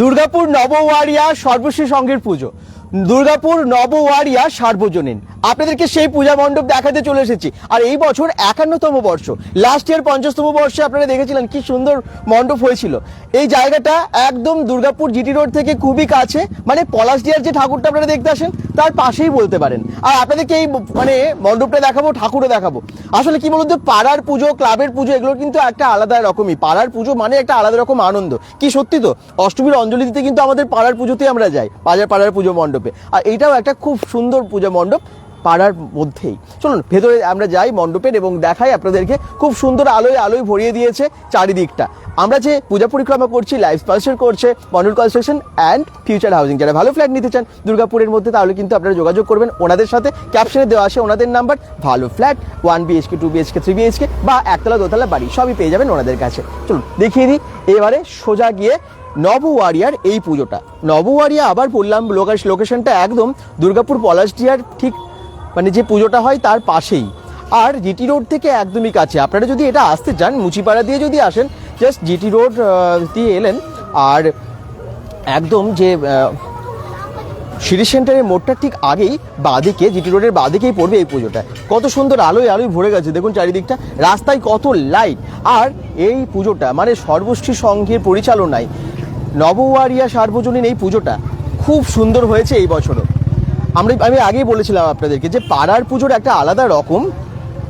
দুর্গাপুর নবওয়ারিয়া সর্বশেষ অঙ্গের পুজো। দুর্গাপুর নবওয়ারিয়া সার্বজনীন। আপনাদেরকে সেই পূজা মণ্ডপ দেখাতে চলে এসেছি। আর এই বছর একান্নতম বর্ষ। লাস্ট ইয়ার পঞ্চাশতম বর্ষে আপনারা দেখেছিলেন কি সুন্দর মণ্ডপ হয়েছিল। এই জায়গাটা একদম দুর্গাপুর জিটি রোড থেকে খুবই কাছে মানে পলাশডিয়ার যে ঠাকুরটা আপনারা দেখতে আসেন, তার পাশেই বলতে পারেন। আর আপনাদেরকে এই মানে মণ্ডপটা দেখাবো, ঠাকুরও দেখাবো। আসলে কি বলুন তো, পাড়ার পুজো, ক্লাবের পুজো, এগুলো কিন্তু একটা আলাদা রকমই। পাড়ার পুজো মানে একটা আলাদা রকম আনন্দ। কি সত্যি তো? অষ্টমীর অঞ্জলি দিতে কিন্তু আমাদের পাড়ার পুজোতেই আমরা যাই, বাজার পাড়ার পুজো মণ্ডপে। আর এটাও একটা খুব সুন্দর পূজা মণ্ডপ। পাড়ার মধ্যেই। চলুন, ভেতরে আমরা যাই মণ্ডপের এবং দেখাই আপনাদেরকে খুব সুন্দর আলোয় আলোয় ভরিয়ে দিয়েছে চারিদিকটা। আমরা যে পূজা পরিক্রমা করছি লাইফ স্পন্সর করছে Mondal construction and future housing যারা ভালো ফ্ল্যাট নিতে চান দুর্গাপুরের মধ্যে, তাহলে কিন্তু আপনারা যোগাযোগ করবেন। ওনাদের সাথে ক্যাপশনে দেওয়া আছে ওনাদের নাম্বার ভালো flat one BHK two BHK three BHK বা একতলা, দোতলা বাড়ি, সবই পেয়ে যাবেন ওনাদের কাছে। চলুন, দেখিয়ে দিই। এবারে সোজা গিয়ে নবওয়ারিয়ার এই পুজোটা। নবওয়ারিয়া আবার বললাম লোকেশনটা একদম দুর্গাপুর পলাশডিয়ার ঠিক মানে যে পুজোটা হয় তার পাশেই। আর জিটি রোড থেকে একদমই কাছে। আপনারা যদি এটা আসতে চান, মুচিপাড়া দিয়ে যদি আসেন জাস্ট জিটি রোড দিয়ে এলেন। আর একদম যে সিটি সেন্টারের মোড়টা ঠিক আগেই বাঁদিকে, জিটি রোডের বাঁদিকেই পড়বে এই পুজোটা। কত সুন্দর আলোয় আলোয় ভরে গেছে। দেখুন চারিদিকটা। রাস্তায় কত লাইট। আর এই পুজোটা মানে সর্বশ্রী সংঘের পরিচালনায় নবওয়ারিয়া সার্বজনীন এই পুজোটা খুব সুন্দর হয়েছে এই বছরও। আমরা আমি আগেই বলেছিলাম আপনাদেরকে যে পাড়ার পুজোর একটা আলাদা রকম,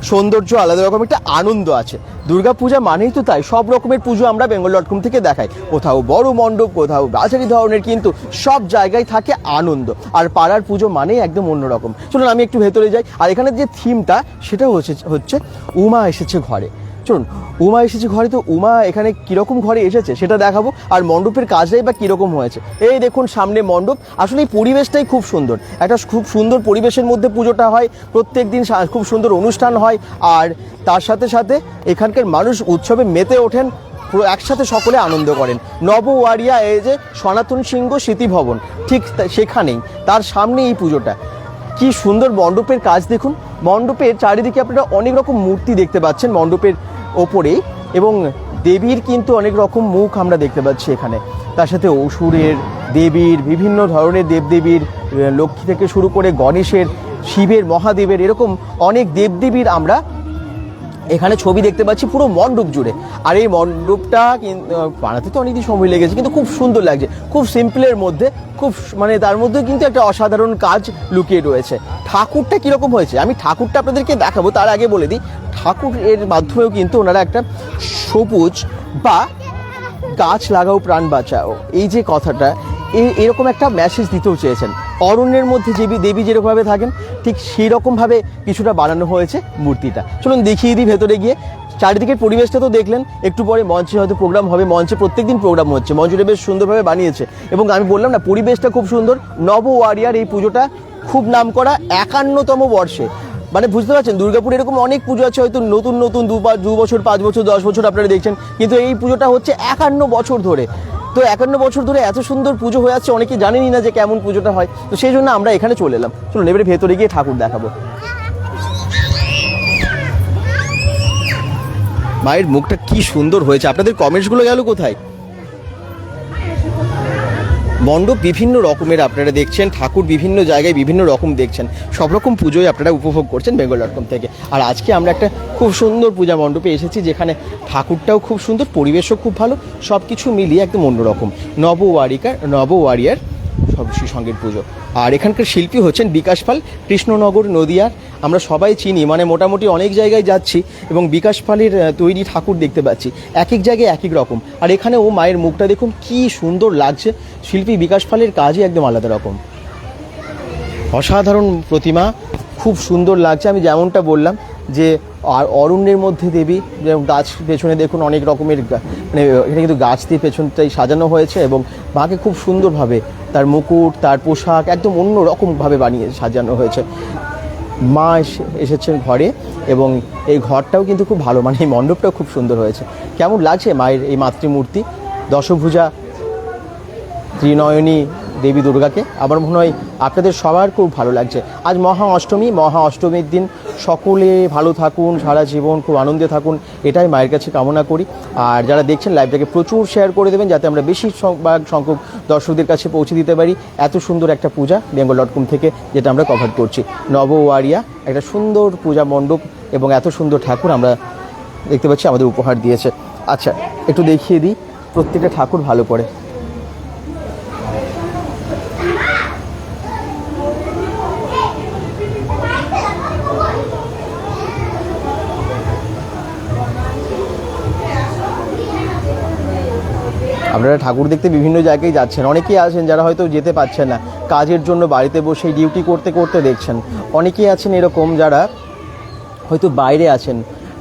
সৌন্দর্য আলাদা রকম, একটা আনন্দ আছে। দুর্গা পূজা মানেই তো তাই, সব রকমের পুজো আমরা বেঙ্গল ডট কম থেকে দেখাই। কোথাও বড় মণ্ডপ, কোথাও বাজারি ধরনের, কিন্তু সব জায়গায় থাকে আনন্দ। আর পাড়ার পুজো মানেই একদম অন্যরকম। চলুন আমি একটু ভেতরে যাই। আর এখানে যে থিমটা সেটা হচ্ছে হচ্ছে উমা এসেছে ঘরে। চলুন, উমা এসেছে ঘরে, তো উমা এখানে কীরকম ঘরে এসেছে সেটা দেখাবো, আর মণ্ডপের কাজটাই বা কীরকম হয়েছে। এই দেখুন সামনে মণ্ডপ, আসলে এই পরিবেশটাই খুব সুন্দর। একটা খুব সুন্দর পরিবেশের মধ্যে পুজোটা হয়, প্রত্যেক দিন খুব সুন্দর অনুষ্ঠান হয়, আর তার সাথে সাথে এখানকার মানুষ উৎসবে মেতে ওঠেন একসাথে সকলে আনন্দ করেন। নবওয়ারিয়া, এই যে সনাতন সিংহ স্মৃতি ভবন, ঠিক সেখানেই, তার সামনে এই পুজোটা। কি সুন্দর মণ্ডপের কাজ দেখুন। মণ্ডপের চারিদিকে আপনারা অনেক রকম মূর্তি দেখতে পাচ্ছেন, মণ্ডপের ওপরে এবং দেবীর কিন্তু অনেক রকম মুখ আমরা দেখতে পাচ্ছি এখানে। তার সাথে অসুরের, দেবীর, বিভিন্ন ধরনের দেবদেবীর লক্ষ্মী থেকে শুরু করে গণেশের, শিবের, মহাদেবের এরকম অনেক দেবদেবীর আমরা এখানে ছবি দেখতে পাচ্ছি পুরো মণ্ডপ জুড়ে। আর এই মণ্ডপটা বানাতে তো অনেকদিন সময় লেগেছে, কিন্তু খুব সুন্দর লাগছে। খুব সিম্পলের মধ্যে, খুব মানে তার মধ্যে কিন্তু একটা অসাধারণ কাজ লুকিয়ে রয়েছে। ঠাকুরটা কীরকম হয়েছে? আমি ঠাকুরটা আপনাদেরকে দেখাবো, তার আগে বলে দিই, ঠাকুর এর মাধ্যমেও কিন্তু ওনারা একটা সবুজ বা গাছ লাগাও, প্রাণ বাঁচাও। এই যে কথাটা এরকম একটা মেসেজ দিতেও চেয়েছেন। অরণ্যের মধ্যে দেবী দেবী যেরকমভাবে থাকেন, ঠিক সেই রকমভাবে কিছুটা বানানো হয়েছে মূর্তিটা। চলুন দেখিয়ে দিই ভেতরে গিয়ে। চারিদিকের পরিবেশটা তো দেখলেন, একটু পরে মঞ্চে হয়তো প্রোগ্রাম হবে। মঞ্চে প্রত্যেকদিন প্রোগ্রাম হচ্ছে। মঞ্চটা বেশ সুন্দরভাবে বানিয়েছে। এবং আমি বললাম না, পরিবেশটা খুব সুন্দর। নব ওয়ারিয়ার এই পুজোটা খুব নাম করা একান্নতম বর্ষে। মানে বুঝতে পারছেন, দুর্গাপুর এরকম অনেক পুজো আছে, হয়তো নতুন নতুন দু দু বছর, পাঁচ বছর, দশ বছর আপনারা দেখছেন। কিন্তু এই পুজোটা হচ্ছে একান্ন বছর ধরে। তো একান্ন বছর ধরে এত সুন্দর পুজো হয়ে যাচ্ছে অনেকে জানেনই না যে কেমন পুজোটা হয়। তো সেই জন্য আমরা এখানে চলে এলাম। চলুন, এবারে ভেতরে গিয়ে ঠাকুর দেখাবো। মায়ের মুখটা কি সুন্দর হয়েছে। আপনাদের কমেন্টসগুলো গেল কোথায়? মণ্ডপ বিভিন্ন রকমের আপনারা দেখছেন, ঠাকুর বিভিন্ন জায়গায় বিভিন্ন রকম দেখছেন। সব রকম পুজোই আপনারা উপভোগ করছেন বেঙ্গল ডট থেকে। আর আজকে আমরা একটা খুব সুন্দর পূজা মণ্ডপে এসেছি, যেখানে ঠাকুরটাও খুব সুন্দর, পরিবেশও খুব ভালো সব কিছু মিলিয়ে একদম অন্যরকম। নবওয়ারিকার, নবওয়ারিয়ার সবশ্রী সংগীত পুজো। আর এখানকার শিল্পী হচ্ছেন বিকাশ পাল, কৃষ্ণনগর, নদিয়ার, আমরা সবাই চিনি মানে মোটামুটি অনেক জায়গায় যাচ্ছি, এবং বিকাশ পালের তৈরি ঠাকুর দেখতে পাচ্ছি। এক এক জায়গায় এক এক রকম। আর এখানে ও মায়ের মুখটা দেখুন, কি সুন্দর লাগছে। শিল্পী বিকাশ পালের কাজই একদম আলাদা রকম। অসাধারণ প্রতিমা, খুব সুন্দর লাগছে, আমি যেমনটা বললাম, যে আর অরণ্যের মধ্যে দেবী, যেমন গাছ পেছনে দেখুন অনেক রকমের মানে এখানে কিন্তু গাছ দিয়ে পেছনটাই সাজানো হয়েছে এবং মাকে খুব সুন্দরভাবে তার মুকুট, তার পোশাক একদম অন্য রকমভাবে বানিয়ে সাজানো হয়েছে। মা এসে- এসেছেন ঘরে এবং এই ঘরটাও কিন্তু খুব ভালো মানে এই মণ্ডপটাও খুব সুন্দর হয়েছে। কেমন লাগছে মায়ের এই মাতৃমূর্তি? দশভুজা, ত্রিনয়নী দেবী দুর্গাকে। আমার মনে হয় আপনাদের সবার খুব ভালো লাগছে। আজ মহা অষ্টমী, মহা অষ্টমীর দিন সকলে ভালো থাকুন, সারা জীবন খুব আনন্দে থাকুন, এটাই মায়ের কাছে কামনা করি। আর যারা দেখছেন লাইভটাকে প্রচুর শেয়ার করে দেবেন, যাতে আমরা বেশি সংখ্যক দর্শকদের কাছে পৌঁছে দিতে পারি। এত সুন্দর একটা পূজা বেঙ্গল ডট কম থেকে, যেটা আমরা কভার করছি। নব ওয়ারিয়া, একটা সুন্দর পূজা মণ্ডপ এবং এত সুন্দর ঠাকুর আমরা দেখতে পাচ্ছি, আমাদের উপহার দিয়েছে। আচ্ছা একটু দেখিয়ে দিই, প্রত্যেকটা ঠাকুর ভালো করে আপনারা ঠাকুর দেখতে বিভিন্ন জায়গায় যাচ্ছেন। অনেকেই আছেন যারা হয়তো যেতে পারছেন না। কাজের জন্য বাড়িতে বসে ডিউটি করতে করতে দেখছেন। অনেকেই আছেন এরকম যারা হয়তো বাইরে আছেন।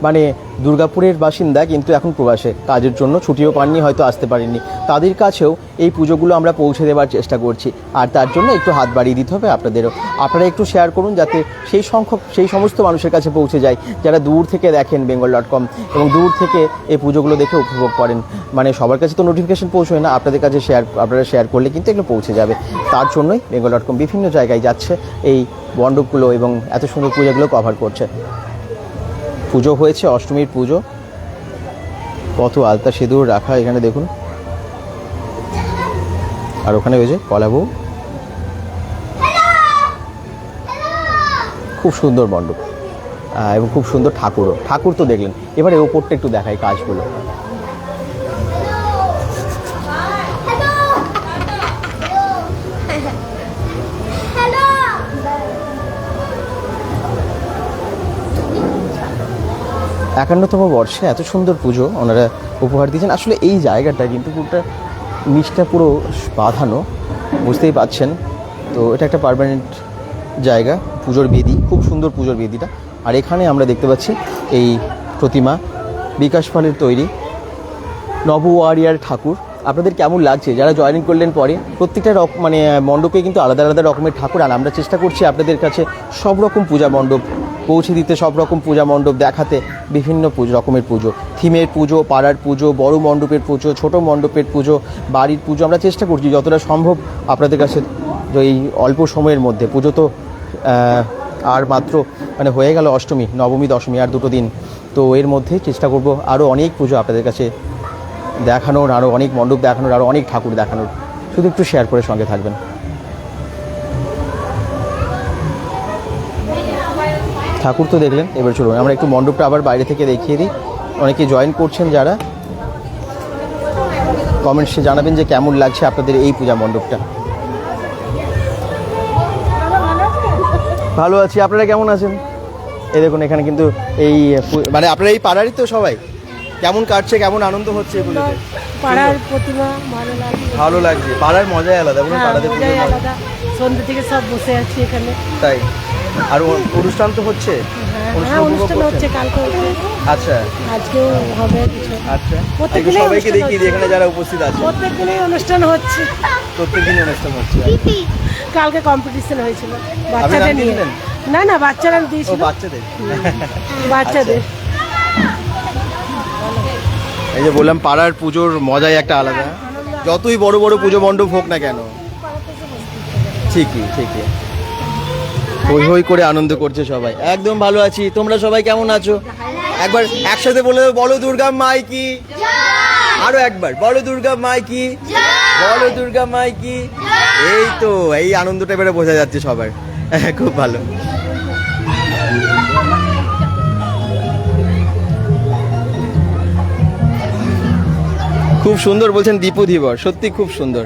মানে দুর্গাপুরের বাসিন্দা কিন্তু এখন প্রবাসে। কাজের জন্য ছুটিও পাননি, হয়তো আসতে পারেননি। তাদের কাছেও এই পুজোগুলো আমরা পৌঁছে দেওয়ার চেষ্টা করছি। আর তার জন্য একটু হাত বাড়িয়ে দিতে হবে আপনাদেরও। আপনারা একটু শেয়ার করুন যাতে সেই সংখ্যক, সেই সমস্ত মানুষের কাছে পৌঁছে যায়, যারা দূর থেকে দেখেন বেঙ্গল ডট কম এবং দূর থেকে এই পুজোগুলো দেখে উপভোগ করেন। মানে সবার কাছে তো নোটিফিকেশন পৌঁছয় না, আপনাদের কাছে শেয়ার আপনারা শেয়ার করলে কিন্তু এগুলো পৌঁছে যাবে। তার জন্যই বেঙ্গল ডট কম বিভিন্ন জায়গায় যাচ্ছে, এই মণ্ডপগুলো এবং এত সুন্দর পুজোগুলো কভার করছে। পুজো হয়েছে, অষ্টমীর পুজো। কত আলতা সিঁদুর রাখা এখানে দেখুন। আর ওখানে হয়েছে কলাবু খুব সুন্দর মণ্ডপ। এবং খুব সুন্দর ঠাকুরও। ঠাকুর তো দেখলেন। এবারে ওপরটা একটু দেখাই কাজগুলো। একান্নতম বর্ষে এত সুন্দর পুজো ওনারা উপহার দিয়েছেন। আসলে এই জায়গাটা কিন্তু পুরোটা নিচটা পুরো বাঁধানো, বুঝতেই পাচ্ছেন। তো এটা একটা পারমানেন্ট জায়গা, পুজোর বেদি, খুব সুন্দর পুজোর বেদিটা। আর এখানে আমরা দেখতে পাচ্ছি এই প্রতিমা, বিকাশ পালের তৈরি নব ওয়ারিয়ার ঠাকুর। আপনাদের কেমন লাগছে? যারা জয়েনিং করলেন পরে, প্রত্যেকটা রক মানে মণ্ডপে কিন্তু আলাদা আলাদা রকমের ঠাকুর, আর আমরা চেষ্টা করছি আপনাদের কাছে সব রকম পূজা মণ্ডপ পৌঁছে দিতে, সব রকম পূজা মণ্ডপ দেখাতে, বিভিন্ন রকমের পুজো। থিমের পুজো, পাড়ার পুজো, বড় মণ্ডপের পুজো, ছোট মণ্ডপের পুজো, বাড়ির পুজো, আমরা চেষ্টা করছি যতটা সম্ভব আপনাদের কাছে এই অল্প সময়ের মধ্যে। পুজো তো আর মাত্র মানে হয়ে গেল অষ্টমী, নবমী, দশমী, আর দুটো দিন। তো এর মধ্যে চেষ্টা করব আরও অনেক পুজো আপনাদের কাছে দেখানোর আরও অনেক মণ্ডপ দেখানোর আরও অনেক ঠাকুর দেখানোর। শুধু একটু শেয়ার করে সঙ্গে থাকবেন। ঠাকুর তো দেখলেন, এবার চলুন, আমরা একটু মণ্ডপটা আবার বাইরে থেকে দেখিয়ে দিই। অনেকে জয়েন করছেন যারা। কমেন্টসে জানাবেন যে কেমন লাগছে আপনাদের এই পূজা মণ্ডপটা। ভালো আছি, আপনারা কেমন আছেন? এই দেখুন, এখানে কিন্তু এই মানে আপনারা এই পাড়ারই তো সবাই? কেমন কাটছে কেমন আনন্দ হচ্ছে এগুলোতে পাড়ার প্রতিমা ভালো লাগে ভালো লাগছে। পাড়ার মজাই আলাদা বলুন হ্যাঁ, পাড়াতে পুজোর মজা। সন্ধ্যে থেকে সব বসে আছি এখানে। তাই? আর অনুষ্ঠান তো হচ্ছে? অনুষ্ঠান? হচ্ছে কালকে আচ্ছা। আজকেও হবে কিছু। আচ্ছা। প্রত্যেক সবাইকে দেখিয়ে দিই এখানে যারা উপস্থিত আছে অনুষ্ঠান হচ্ছে। অনুষ্ঠান হচ্ছে। কালকে কম্পিটিশন হয়েছিল। বাচ্চাদের নিয়ে। না না বাচ্চারা দিয়েছিল। বাচ্চাদের। বাচ্চাদের। এই যে বললাম, পাড়ার পুজোর মজাই একটা আলাদা। যতই বড় বড় পুজো মণ্ডপ হোক না কেন, ঠিকই ঠিকই। হই হই করে আনন্দ করছে সবাই। একদম ভালো আছি। তোমরা সবাই কেমন আছো? একবার একসাথে বলে বলো দুর্গা মাই কি? আরও একবার, বলো দুর্গা মাই কি? বলো দুর্গা মাই কি? এই তো, এই আনন্দটা এবারে বোঝা যাচ্ছে সবার। খুব ভালো। খুব সুন্দর বলছেন দীপু ধীবর, সত্যি খুব সুন্দর।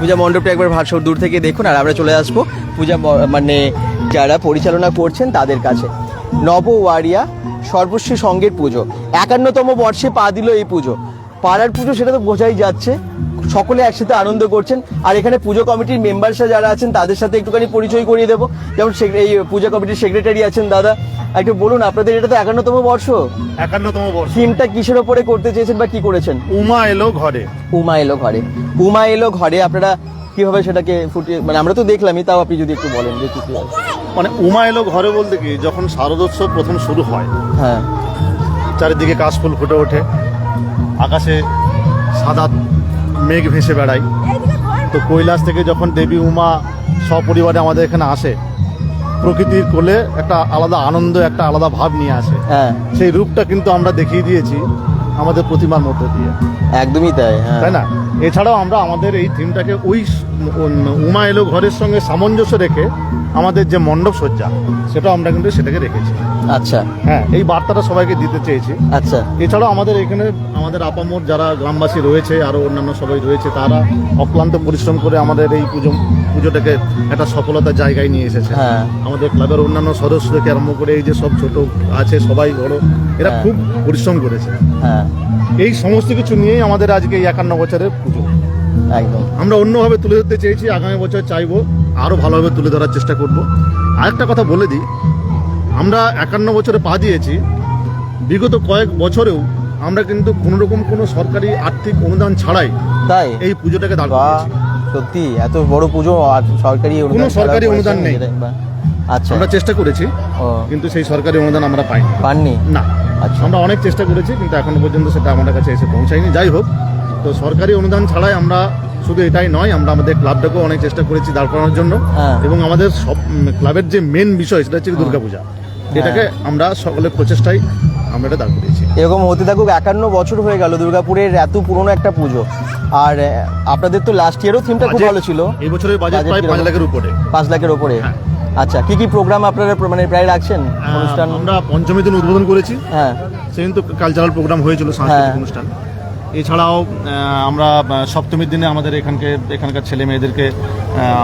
পূজা মণ্ডপটা একবার ভাষণ দূর থেকে দেখুন, আর আমরা চলে আসব পূজা মানে যারা পরিচালনা করছেন তাদের কাছে। নব ওয়ারিয়া সর্বশ্রী সঙ্গের পুজো। একান্নতম বর্ষে পা দিল এই পুজো। পাড়ার পুজো সেটা তো বোঝাই যাচ্ছে। সকলে একসাথে আনন্দ করছেন। আর এখানে পুজো কমিটির মেম্বারসরা যারা আছেন তাদের সাথে একটুখানি পরিচয় করিয়ে দেবো। যেমন এই পূজা কমিটির সেক্রেটারি আছেন দাদা। একটু বলুন আপনাদের এটা তো একান্নতম বর্ষ। একান্নতম বর্ষ। থিমটা কিসের ওপরে করতে চেয়েছেন বা কি করেছেন? উমা এলো ঘরে। উমা এলো ঘরে। উমা এলো ঘরে আপনারা কীভাবে সেটাকে ফুটিয়ে মানে আমরা তো দেখলামই তাও আপনি যদি একটু বলেন যে কি কি মানে উমা এলো ঘরে বলতে কি যখন শারদোৎসব প্রথম শুরু হয় হ্যাঁ। চারিদিকে কাশফুল ফুটে ওঠে আকাশে সাদা মেঘ ভেসে বেড়ায়। তো কৈলাস থেকে যখন দেবী উমা সপরিবারে আমাদের এখানে আসে প্রকৃতির কোলে একটা আলাদা আনন্দ একটা আলাদা ভাব নিয়ে আসে। হ্যাঁ। সেই রূপটা কিন্তু আমরা দেখিয়ে দিয়েছি আমাদের প্রতিমার মধ্যে দিয়ে। একদমই তাই হ্যাঁ। তাই না? এছাড়াও আমরা আমাদের এই থিমটাকে ওই উমা এলো ঘরের সঙ্গে সামঞ্জস্য রেখে আমাদের যে মণ্ডপ সজ্জা সেটাও আমরা কিন্তু সেটাকে রেখেছি। আচ্ছা। হ্যাঁ এই বার্তাটা সবাইকে দিতে চেয়েছি। আচ্ছা। এছাড়াও আমাদের এখানে আমাদের আপামোর যারা গ্রামবাসী রয়েছে আরও অন্যান্য সবাই রয়েছে তারা অক্লান্ত পরিশ্রম করে আমাদের এই পুজো পুজোটাকে একটা সফলতার জায়গায় নিয়ে এসেছে। হ্যাঁ। আমাদের ক্লাবের অন্যান্য সদস্য থেকে আরম্ভ করে এই যে সব ছোট আছে সবাই বড় এরা হ্যাঁ। খুব পরিশ্রম করেছে। হ্যাঁ। এই সমস্ত কিছু নিয়েই আমাদের আজকে এই একান্ন বছরের পুজো। একদম। আমরা অন্যভাবে তুলে ধরতে চেয়েছি আগামী বছর চাইব আরও ভালোভাবে তুলে ধরার চেষ্টা করব। আরেকটা কথা বলে দিই আমরা একান্ন বছরে পা দিয়েছি বিগত কয়েক বছরেও আমরা কিন্তু কোনো রকম কোনো সরকারি আর্থিক অনুদান ছাড়াই তাই? এই পুজোটাকে দাঁড় সত্যি এত বড় পুজো আর সরকারি অনুদান ছাড়া সরকারি অনুদান নেই। আচ্ছা। আমরা চেষ্টা করেছি কিন্তু সেই সরকারি অনুদান আমরা পাইনি। পাননি? না। আমরা অনেক চেষ্টা করেছি কিন্তু এখনও পর্যন্ত সেটা আমাদের কাছে এসে পৌঁছায়নি। যাই হোক তো সরকারি অনুদান ছাড়াই আমরা শুধু এটাই নয় আমরা আমাদের ক্লাবটাকেও অনেক চেষ্টা করেছি দাঁড় করানোর জন্য। হ্যাঁ। এবং আমাদের সব ক্লাবের যে মেন বিষয় সেটা হচ্ছে দুর্গাপূজা। এটাকে আমরা সকলের প্রচেষ্টাই আমরা এটা দাঁড় করিয়েছি। এরকম হতে থাকুক একান্ন বছর হয়ে গেল দুর্গাপুরের এত পুরনো একটা পুজো। আর আপনাদের তো লাস্ট ইয়ারও থিমটা খুব ভালো ছিল। এই বছরের বাজেট প্রায় পাঁচ লাখের উপরে। পাঁচ লাখের উপরে। হ্যাঁ। আচ্ছা কি কি প্রোগ্রাম আপনারা মানে প্রায় রাখছেন অনুষ্ঠান? আমরা পঞ্চমী দিন উদ্বোধন করেছি। হ্যাঁ। সেদিন তো কালচারাল প্রোগ্রাম হয়েছিল সাংস্কৃতিক হ্যাঁ। অনুষ্ঠান। এছাড়াও আমরা সপ্তমীর দিনে আমাদের এখানকে এখানকার ছেলে মেয়েদেরকে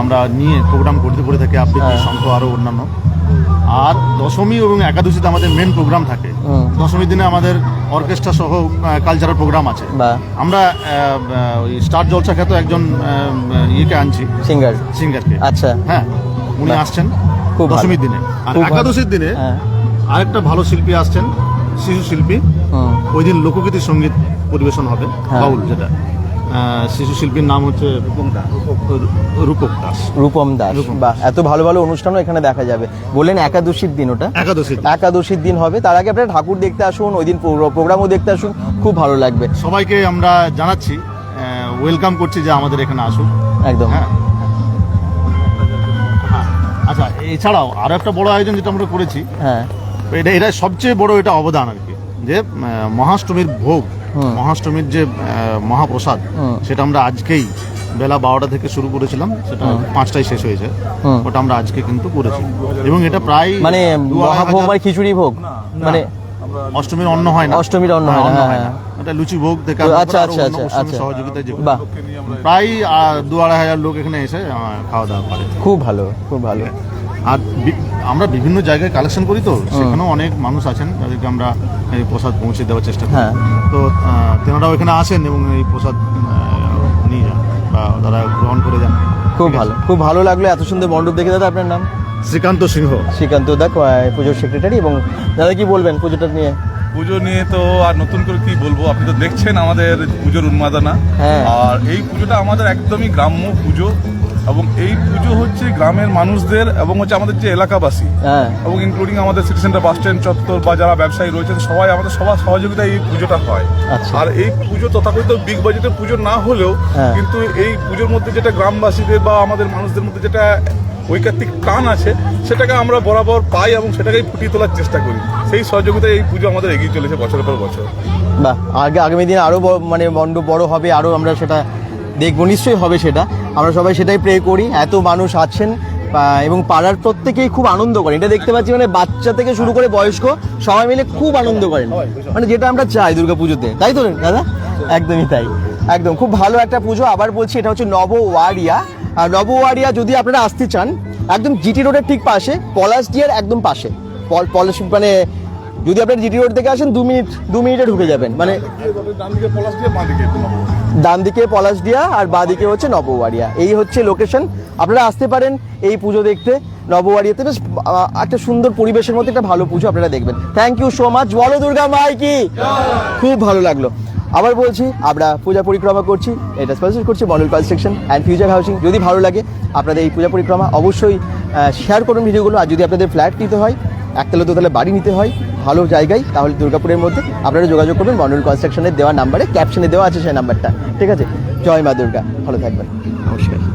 আমরা নিয়ে প্রোগ্রাম করতে করে থাকি আবৃত্তি হ্যাঁ। শঙ্খ আরও অন্যান্য। আর দশমী এবং একাদশীতে আমাদের মেন প্রোগ্রাম থাকে। দশমীর দিনে আমাদের অর্কেস্ট্রা সহ কালচারাল প্রোগ্রাম আছে। আমরা ওই স্টার জলসা খ্যাত একজন ইয়েকে আনছি। সিঙ্গার সিঙ্গারকে আচ্ছা। হ্যাঁ। উনি আসছেন খুব ভালো। দশমীর দিনে। আর একাদশীর দিনে হ্যাঁ। আরেকটা ভালো শিল্পী আসছেন শিশু শিল্পী। ওই দিন লোকগীতি সংগীত পরিবেশন হবে হ্যাঁ। বাউল যেটা। শিশু শিল্পীর নাম হচ্ছে রূপক দাস। দাস। রূপম দাস। রূপম বা এত ভালো ভালো অনুষ্ঠানও এখানে দেখা যাবে। বললেন একাদশীর দিন ওটা? একাদশী একাদশীর দিন হবে। তার আগে আপনারা ঠাকুর দেখতে আসুন ওই দিন প্রোগ্রামও দেখতে আসুন। খুব ভালো লাগবে। সবাইকে আমরা জানাচ্ছি ওয়েলকাম করছি যে আমাদের এখানে আসুন। একদম। হ্যাঁ। এছাড়াও আরও একটা বড় আয়োজন যেটা আমরা করেছি হ্যাঁ। এটা এটা সবচেয়ে বড় এটা অবদান আর কি। যে মহাষ্টমীর ভোগ মহাষ্টমীর যে মহাপ্রসাদ সেটা আমরা আজকেই বেলা বারোটা থেকে শুরু করেছিলাম সেটা পাঁচটায় শেষ হয়েছে ওটা আমরা আজকে কিন্তু করেছি। এবং এটা প্রায় মানে মহাভোগ মানে খিচুড়ি ভোগ? মানে অষ্টমীর অন্ন হয় না। অষ্টমীর অন্ন হয় না, হ্যাঁ, এটা লুচি ভোগ থেকে আচ্ছা, আচ্ছা, আচ্ছা, আচ্ছা। সহযোগিতায় যে প্রায় দু আড়াই হাজার লোক এখানে এসে খাওয়া দাওয়া করে। খুব ভালো খুব ভালো। আর বি- আমরা বিভিন্ন জায়গায় কালেকশন করি তো সেখানেও অনেক মানুষ আছেন যাদেরকে আমরা এই প্রসাদ পৌঁছে দেওয়ার চেষ্টা করি। হ্যাঁ। তো তেনারাও এখানে আসেন এবং এই প্রসাদ নিয়ে যান বা তারা গ্রহণ করে যান। খুব ভালো। খুব ভালো লাগল এত সুন্দর মণ্ডপ দেখে। দাদা আপনার নাম? শ্রীকান্ত সিংহ। শ্রীকান্ত দা আহ, পুজোর সেক্রেটারি এবং দাদা কি বলবেন পুজোটা নিয়ে? পুজো নিয়ে তো আর নতুন করে কি বলব? আপনি তো দেখছেন আমাদের পুজোর উন্মাদনা। হ্যাঁ। আর এই পুজোটা আমাদের একদমই গ্রাম্য পুজো। এবং এই পুজো হচ্ছে গ্রামের মানুষদের এবং হচ্ছে আমাদের যে এলাকাবাসী হ্যাঁ এবং ইনক্লুডিং আমাদের সিটি সেন্টার বাস স্ট্যান্ড চত্বর বা যারা ব্যবসায়ী রয়েছেন সবাই আমাদের সবার সহযোগিতায় এই পুজোটা হয় আচ্ছা। আর এই পুজো তথাকথিত বিগ বাজেটের পুজো না হলেও হ্যাঁ। কিন্তু এই পুজোর মধ্যে যেটা গ্রামবাসীদের বা আমাদের মানুষদের মধ্যে যেটা ঐকাত্মিক টান আছে সেটাকে আমরা বরাবর পাই এবং সেটাকেই ফুটিয়ে তোলার চেষ্টা করি সেই সহযোগিতায় এই পুজো আমাদের এগিয়ে চলেছে বছরের পর বছর বাহ আগে আগামী দিনে আরও মানে মণ্ডপ বড় হবে আরও আমরা সেটা দেখব, নিশ্চয়ই হবে সেটা। আমরা সবাই সেটাই প্রে করি। এত মানুষ আছেন এবং পাড়ার প্রত্যেকেই খুব আনন্দ করেন। এটা দেখতে পাচ্ছি মানে বাচ্চা থেকে শুরু করে বয়স্ক, সবাই মিলে খুব আনন্দ করেন। মানে যেটা আমরা চাই দুর্গাপুজোতে। তাই তো, দাদা? একদমই তাই। একদম, খুব ভালো একটা পুজো। আবার বলছি, এটা হচ্ছে নব ওয়ারিয়া আর নব ওয়ারিয়া যদি আপনারা আসতে চান, একদম জিটি রোডের ঠিক পাশে, পলাশ ডিয়ার একদম পাশে। পল- পলাশ মানে যদি আপনার জিটি রোড থেকে আসেন দু মিনিট, দু মিনিটে ঢুকে যাবেন। মানে ডান দিকে পলাশডিয়া আর বাঁ দিকে হচ্ছে নববাড়িয়া এই হচ্ছে লোকেশন আপনারা আসতে পারেন এই পুজো দেখতে, নবওয়ারিয়াতে। বেশ একটা সুন্দর পরিবেশের মধ্যে একটা ভালো পুজো আপনারা দেখবেন। থ্যাংক ইউ সো মাচ বলো, দুর্গা মাই কি? খুব ভালো লাগল। আবার বলছি, আমরা পূজা পরিক্রমা করছি। এটা স্পন্সর করছি model construction and future housing যদি ভালো লাগে আপনাদের এই পূজা পরিক্রমা, অবশ্যই শেয়ার করুন ভিডিওগুলো। আর যদি আপনাদের ফ্ল্যাট নিতে হয়, একতলা দোতলা বাড়ি নিতে হয় ভালো জায়গায়, তাহলে দুর্গাপুরের মধ্যে আপনারা যোগাযোগ করবেন। মন্ডল কনস্ট্রাকশনের দেওয়া নাম্বারে ক্যাপশনে দেওয়া আছে সেই নাম্বারটা ঠিক আছে? জয় মা দুর্গা। ভালো থাকবেন। নমস্কার।